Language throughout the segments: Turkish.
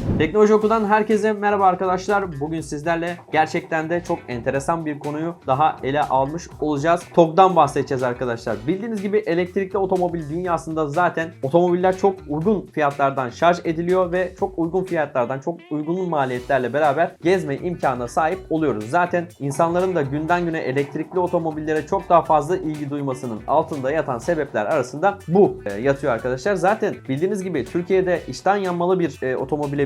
Teknoloji Oku'dan herkese merhaba arkadaşlar. Bugün sizlerle gerçekten de çok enteresan bir konuyu daha ele almış olacağız. TOG'dan bahsedeceğiz arkadaşlar. Bildiğiniz gibi elektrikli otomobil dünyasında zaten otomobiller çok uygun fiyatlardan şarj ediliyor ve çok uygun fiyatlardan, çok uygun maliyetlerle beraber gezme imkanına sahip oluyoruz. Zaten insanların da günden güne elektrikli otomobillere çok daha fazla ilgi duymasının altında yatan sebepler arasında bu e, yatıyor arkadaşlar. Zaten bildiğiniz gibi Türkiye'de içten yanmalı bir e,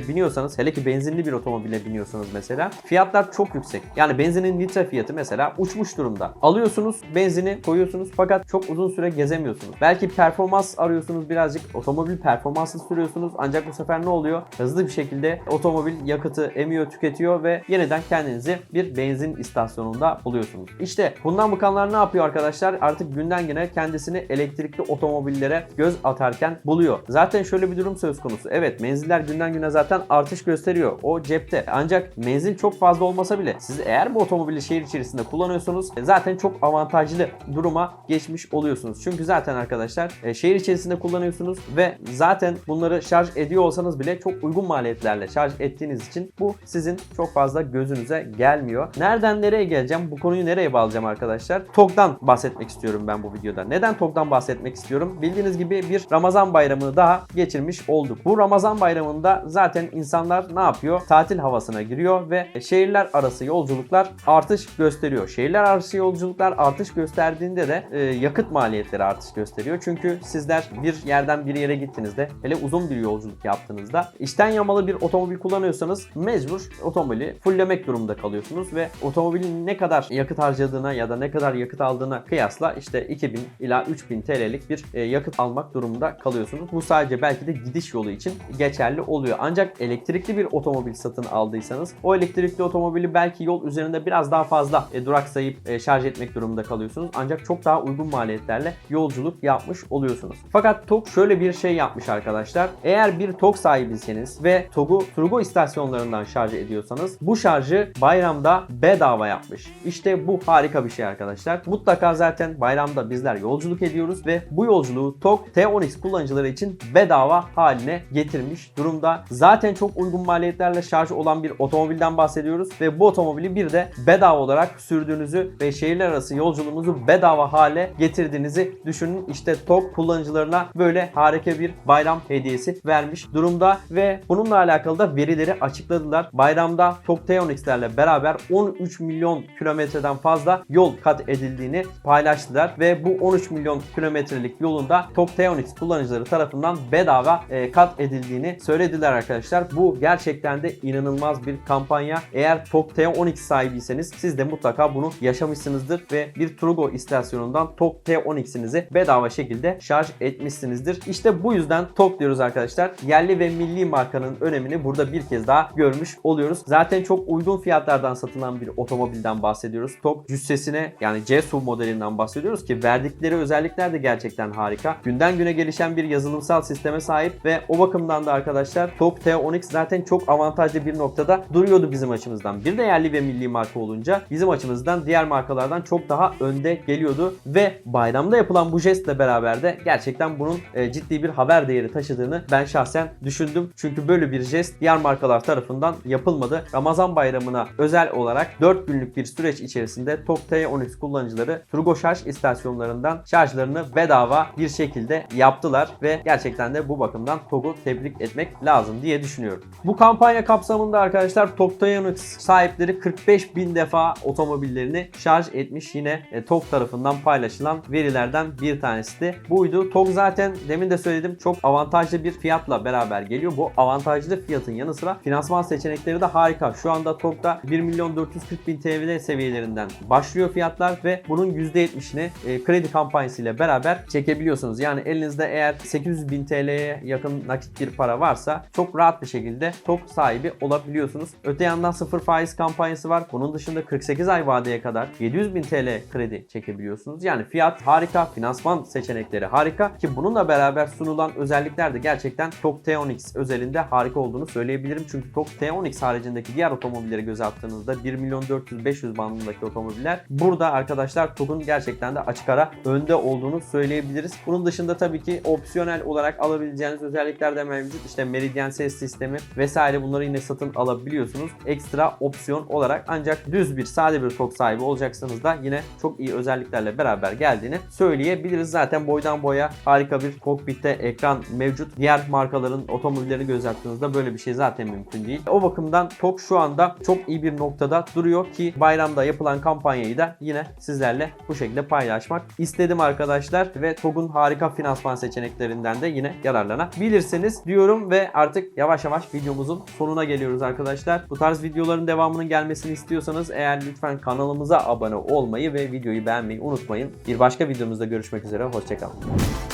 biniyorsanız, hele ki benzinli bir otomobile biniyorsanız mesela fiyatlar çok yüksek. Yani benzinin litre fiyatı mesela uçmuş durumda. Alıyorsunuz benzini koyuyorsunuz fakat çok uzun süre gezemiyorsunuz. Belki performans arıyorsunuz birazcık otomobil performanslı sürüyorsunuz ancak bu sefer ne oluyor? Hızlı bir şekilde otomobil yakıtı emiyor, tüketiyor ve yeniden kendinizi bir benzin istasyonunda buluyorsunuz. İşte bundan bakanlar ne yapıyor arkadaşlar? Artık günden güne kendisini elektrikli otomobillere göz atarken buluyor. Zaten şöyle bir durum söz konusu. Evet menziller günden güne zaten artış gösteriyor. O cepte. Ancak menzil çok fazla olmasa bile siz eğer bu otomobili şehir içerisinde kullanıyorsunuz zaten çok avantajlı duruma geçmiş oluyorsunuz. Çünkü zaten arkadaşlar e, şehir içerisinde kullanıyorsunuz ve zaten bunları şarj ediyor olsanız bile çok uygun maliyetlerle şarj ettiğiniz için bu sizin çok fazla gözünüze gelmiyor. Nereden nereye geleceğim? Bu konuyu nereye bağlayacağım arkadaşlar? TOG'dan bahsetmek istiyorum ben bu videoda. Neden TOG'dan bahsetmek istiyorum? Bildiğiniz gibi bir Ramazan bayramını daha geçirmiş olduk. Bu Ramazan bayramında zaten insanlar ne yapıyor? Tatil havasına giriyor ve şehirler arası yolculuklar artış gösteriyor. Şehirler arası yolculuklar artış gösterdiğinde de e, yakıt maliyetleri artış gösteriyor. Çünkü sizler bir yerden bir yere gittiğinizde hele uzun bir yolculuk yaptığınızda içten yamalı bir otomobil kullanıyorsanız mecbur otomobili fulllemek durumunda kalıyorsunuz ve otomobilin ne kadar yakıt harcadığına ya da ne kadar yakıt aldığına kıyasla işte 2000 ila 3000 TL'lik bir e, yakıt almak durumunda kalıyorsunuz. Bu sadece belki de gidiş yolu için geçerli oluyor. Ancak elektrikli bir otomobil satın aldıysanız o elektrikli otomobili belki yol üzerinde biraz daha fazla e, duraksayıp e, şarj etmek durumunda kalıyorsunuz. Ancak çok daha uygun maliyetlerle yolculuk yapmış oluyorsunuz. Fakat TOG şöyle bir şey yapmış arkadaşlar. Eğer bir TOG sahibiyseniz ve TOG'u Turgo istasyonlarından şarj ediyorsanız bu şarjı bayramda bedava yapmış. İşte bu harika bir şey arkadaşlar. Mutlaka zaten bayramda bizler yolculuk ediyoruz ve bu yolculuğu TOG T10X kullanıcıları için bedava haline getirmiş durumda. Zaten çok uygun maliyetlerle şarj olan bir otomobilden bahsediyoruz ve bu otomobili bir de bedava olarak sürdüğünüzü ve şehirler arası yolculuğunuzu bedava hale getirdiğinizi düşünün. İşte TOG kullanıcılarına böyle harika bir bayram hediyesi vermiş durumda ve bununla alakalı da verileri açıkladılar. Bayramda TOG T10X'lerle beraber 13 milyon kilometreden fazla yol kat edildiğini paylaştılar ve bu 13 milyon kilometrelik yolunda TOG T10X kullanıcıları tarafından bedava e, kat edildiğini söylediler arkadaşlar arkadaşlar. Bu gerçekten de inanılmaz bir kampanya. Eğer Tok T12 sahibiyseniz siz de mutlaka bunu yaşamışsınızdır ve bir Trugo istasyonundan Tok T12'sinizi bedava şekilde şarj etmişsinizdir. İşte bu yüzden Tok diyoruz arkadaşlar. Yerli ve milli markanın önemini burada bir kez daha görmüş oluyoruz. Zaten çok uygun fiyatlardan satılan bir otomobilden bahsediyoruz. Tok cüssesine yani C-SUV modelinden bahsediyoruz ki verdikleri özellikler de gerçekten harika. Günden güne gelişen bir yazılımsal sisteme sahip ve o bakımdan da arkadaşlar Tok T12 Onyx zaten çok avantajlı bir noktada duruyordu bizim açımızdan. Bir de yerli ve milli marka olunca bizim açımızdan diğer markalardan çok daha önde geliyordu ve bayramda yapılan bu jestle beraber de gerçekten bunun e, ciddi bir haber değeri taşıdığını ben şahsen düşündüm. Çünkü böyle bir jest diğer markalar tarafından yapılmadı. Ramazan bayramına özel olarak 4 günlük bir süreç içerisinde Tok T13 kullanıcıları Turgo şarj istasyonlarından şarjlarını bedava bir şekilde yaptılar ve gerçekten de bu bakımdan TOG'u tebrik etmek lazım diye düşünüyorum. Bu kampanya kapsamında arkadaşlar TOG T10X sahipleri 45 bin defa otomobillerini şarj etmiş yine e, TOG tarafından paylaşılan verilerden bir tanesi de buydu. TOG zaten demin de söyledim çok avantajlı bir fiyatla beraber geliyor. Bu avantajlı fiyatın yanı sıra finansman seçenekleri de harika. Şu anda TOG'da 1 milyon 440 bin TL seviyelerinden başlıyor fiyatlar ve bunun %70'ini e, kredi kampanyası ile beraber çekebiliyorsunuz. Yani elinizde eğer 800 bin TL'ye yakın nakit bir para varsa çok rahat bir şekilde TOG sahibi olabiliyorsunuz. Öte yandan sıfır faiz kampanyası var. Bunun dışında 48 ay vadeye kadar 700 bin TL kredi çekebiliyorsunuz. Yani fiyat harika, finansman seçenekleri harika ki bununla beraber sunulan özellikler de gerçekten TOG T10X özelinde harika olduğunu söyleyebilirim. Çünkü TOG T10X haricindeki diğer otomobilleri göze attığınızda 1 milyon 400-500 bandındaki otomobiller burada arkadaşlar TOG'un gerçekten de açık ara önde olduğunu söyleyebiliriz. Bunun dışında tabii ki opsiyonel olarak alabileceğiniz özellikler de mevcut. İşte Meridian ses sistemi vesaire bunları yine satın alabiliyorsunuz. Ekstra opsiyon olarak ancak düz bir sade bir TOG sahibi olacaksanız da yine çok iyi özelliklerle beraber geldiğini söyleyebiliriz. Zaten boydan boya harika bir kokpitte ekran mevcut. Diğer markaların otomobillerini göz attığınızda böyle bir şey zaten mümkün değil. O bakımdan TOG şu anda çok iyi bir noktada duruyor ki bayramda yapılan kampanyayı da yine sizlerle bu şekilde paylaşmak istedim arkadaşlar ve TOG'un harika finansman seçeneklerinden de yine yararlanabilirsiniz diyorum ve artık yavaş yavaş videomuzun sonuna geliyoruz arkadaşlar. Bu tarz videoların devamının gelmesini istiyorsanız eğer lütfen kanalımıza abone olmayı ve videoyu beğenmeyi unutmayın. Bir başka videomuzda görüşmek üzere. Hoşçakalın.